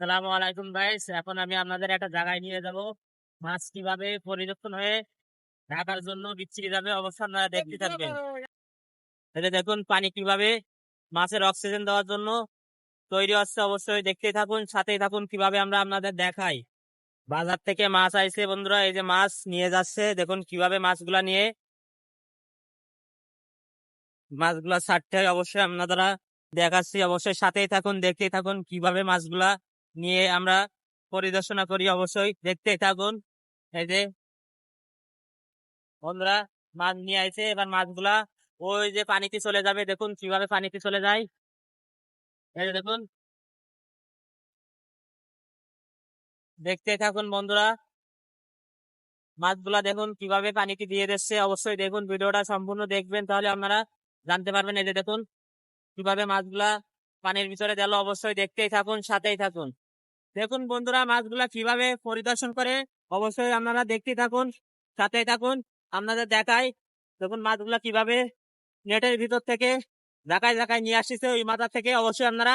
সালামু আলাইকুম গাইস এখন আমি আপনাদের একটা জায়গায় নিয়ে যাব। মাছ কীভাবে পরিদর্শন হয়ে ঢাকার জন্য বিচ্ছিরি যাবে আপনারা দেখতে থাকবেন। এই দেখুন, পানি কীভাবে মাছের অক্সিজেন দেওয়ার জন্য তৈরি হচ্ছে, অবশ্যই দেখতেই থাকুন, সাথেই থাকুন কীভাবে আমরা আপনাদের দেখাই। বাজার থেকে মাছ আইছে বন্ধুরা, এই যে মাছ নিয়ে যাচ্ছে, দেখুন কীভাবে মাছগুলা নিয়ে মাছগুলা ছাড়তে অবশ্যই আপনারা দেখাচ্ছি, অবশ্যই সাথেই থাকুন, দেখতেই থাকুন কীভাবে মাছগুলা নিয়ে আমরা পরিদর্শনা করি অবশ্যই। দেখতে থাকুন। এই যে বন্ধুরা, মাছ নিয়ে আইছে। এবার মাছগুলা ওই যে পানিতে চলে যাবে। দেখুন কীভাবে পানিতে চলে যায়। এই দেখুন। দেখতে থাকুন বন্ধুরা। মাছগুলা দেখুন কীভাবে পানিতে দিয়ে দিচ্ছে। অবশ্যই দেখুন ভিডিওটা সম্পূর্ণ দেখবেন। তাহলে আপনারা জানতে পারবেন। এই যে দেখুন কীভাবে মাছগুলা পানির ভিতরে গেল অবশ্যই দেখতেই থাকুন, সাথেই থাকুন। দেখুন বন্ধুরা, মাছগুলা কীভাবে পরিদর্শন করে অবশ্যই আপনারা দেখতেই থাকুন, সাথেই থাকুন, আপনাদের দেখাই। দেখুন মাছগুলা কীভাবে নেটের ভিতর থেকে জায়গায় জায়গায় নিয়ে আসছে, ওই মাথা থেকে অবশ্যই আপনারা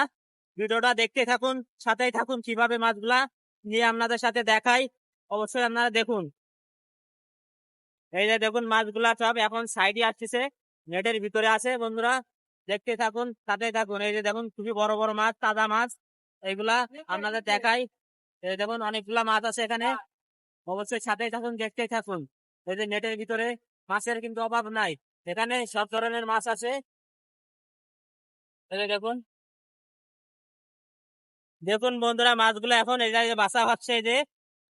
ভিডিওটা দেখতে থাকুন, সাথেই থাকুন কীভাবে মাছগুলা নিয়ে আপনাদের সাথে দেখাই। অবশ্যই আপনারা দেখুন। এই যে দেখুন মাছগুলা সব এখন সাইডে আসতেছে নেটের ভিতরে আছে বন্ধুরা। দেখতে থাকুন সাথেই থাকুন। এই যে দেখুন, খুবই বড় বড় মাছ তাজা মাছ, এইগুলা আপনাদের দেখাই। এই দেখুন, অনেকগুলা মাছ আছে এখানে। অবশ্যই সাথেই থাকুন, দেখতেই থাকুন। এই যে নেটের ভিতরে মাছের কিন্তু অভাব নাই। এখানে সব ধরনের মাছ আছে। দেখুন। দেখুন বন্ধুরা, মাছগুলো এখন এই জায়গায় বাসা হচ্ছে যে।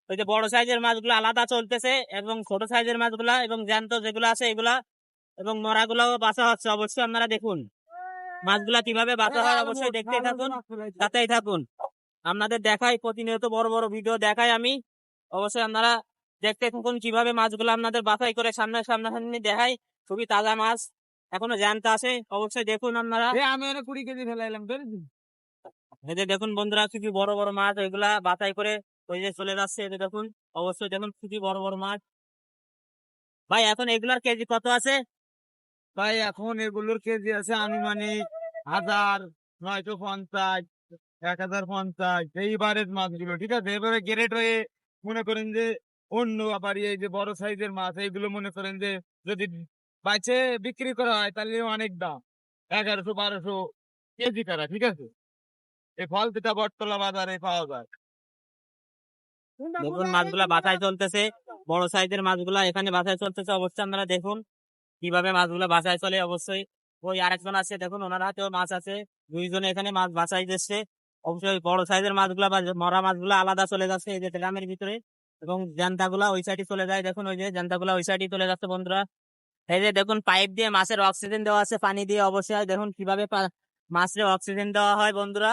ওই যে বড় সাইজের মাছগুলো আলাদা চলতেছে এবং ছোট সাইজের মাছগুলা এবং জ্যান্ত যেগুলো আছে এগুলা এবং মরাগুলাও বাসা হচ্ছে। অবশ্যই আপনারা দেখুন। মাছগুলা কীভাবে বাসা হয় অবশ্যই দেখতেই থাকুন সাথেই থাকুন। আপনাদের দেখাই প্রতিনিয়ত বড় বড় ভিডিও দেখাই আমি। অবশ্যই আপনারা দেখতে থাকুন কীভাবে মাছগুলো আপনাদের বাছাই করে সামনে সামনাসামনি দেখাই। খুবই তাজা মাছ এখনও জ্যান্ত আছে অবশ্যই দেখুন আপনারা। আমি অনেক কুড়ি কেজি ফেলাইলাম এই যে দেখুন বন্ধুরা খুবই বড় বড় মাছ এগুলা বাছাই করে ওই যে চলে যাচ্ছে এই যে দেখুন অবশ্যই দেখুন খুবই বড় বড় মাছ। ভাই এখন এগুলার কেজি কত আছে? ভাই এখন এগুলোর কেজি আছে আমি মানে হাজার নয়শো পঞ্চাশ, এক হাজার পঞ্চাশ, এইবারের মাছগুলো, ঠিক আছে? এবারে গ্রেড হয়ে মনে করেন যে অন্য আবার এই যে বড় সাইজের মাছ, এইগুলো মনে করেন যে যদি বাইচে বিক্রি করা হয়, তাহলে অনেক দাম। এগারোশো, বারোশো কেজি করা ঠিক আছে? এই ফল যেটা বটতলা বাজারে পাওয়া যায়। দেখুন, মাছগুলা বাছাই চলতেছে। বড় সাইজের মাছগুলা এখানে বাছাই চলতেছে। অবশ্যই আপনারা দেখুন কীভাবে মাছগুলা বাছাই চলে। অবশ্যই ওই আরেকজন আছে, দেখুন, ওনার হাতেও মাছ আছে। দুইজনে এখানে মাছ বাছাই দিচ্ছে অবশ্যই বড় সাইজের মাছগুলা বা মরা মাছগুলা আলাদা চলে যাচ্ছে এই যে ড্রামের ভিতরে এবং জান্তাগুলা ওই সাইডে চলে যায়। দেখুন, ওই যে জান্তাগুলা ওই সাইডে চলে যাচ্ছে বন্ধুরা। এই যে দেখুন পাইপ দিয়ে মাছের অক্সিজেন দেওয়া আছে, পানি দিয়ে অবশ্যই দেখুন কীভাবে মাছের অক্সিজেন দেওয়া হয় বন্ধুরা।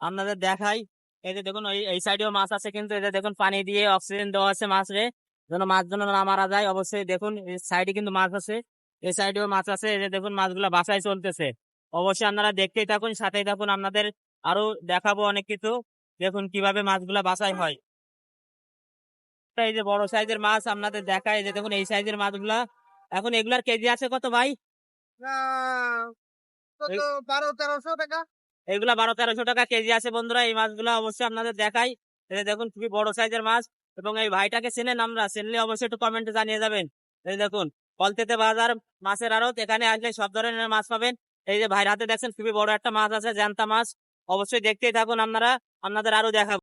আপনাদের দেখাই। এই যে দেখুন, ওই এই সাইডেও মাছ আছে কিন্তু, এই যে দেখুন, পানি দিয়ে অক্সিজেন দেওয়া আছে মাছরে। যেন মাছ যেন না মারা যায়, অবশ্যই দেখুন, এই সাইডে কিন্তু মাছ আছে। এই সাইডেও মাছ আছে এই যে দেখুন মাছগুলা বাসায় চলতেছে। অবশ্যই আপনারা দেখতেই থাকুন সাথেই থাকুন আপনাদের আরও দেখাবো অনেক কিছু। দেখুন কীভাবে মাছগুলা বাসায় হয়। এই যে বড় সাইজের মাছ আপনাদের দেখায় যে দেখুন এই সাইজের মাছগুলা। এখন এগুলার কেজি আছে কত ভাই? বারো তেরোশো টাকা। এগুলা বারো তেরোশো টাকা কেজি আছে বন্ধুরা এই মাছগুলা অবশ্যই আপনাদের দেখাই। দেখুন খুবই বড় সাইজের মাছ এবং এই ভাইটাকে চেনেন আমরা চিনলে অবশ্যই একটু কমেন্টে জানিয়ে যাবেন। এই দেখুন কলতেতে বাজার মাছের আড়ত। এখানে আসলে সব ধরনের মাছ পাবেন। এই যে ভাইয়ের হাতে দেখছেন, খুবই বড় একটা মাছ আছে, জ্যান্তা মাছ। অবশ্যই দেখতেই থাকুন আপনারা। আপনাদের আরও দেখাবো।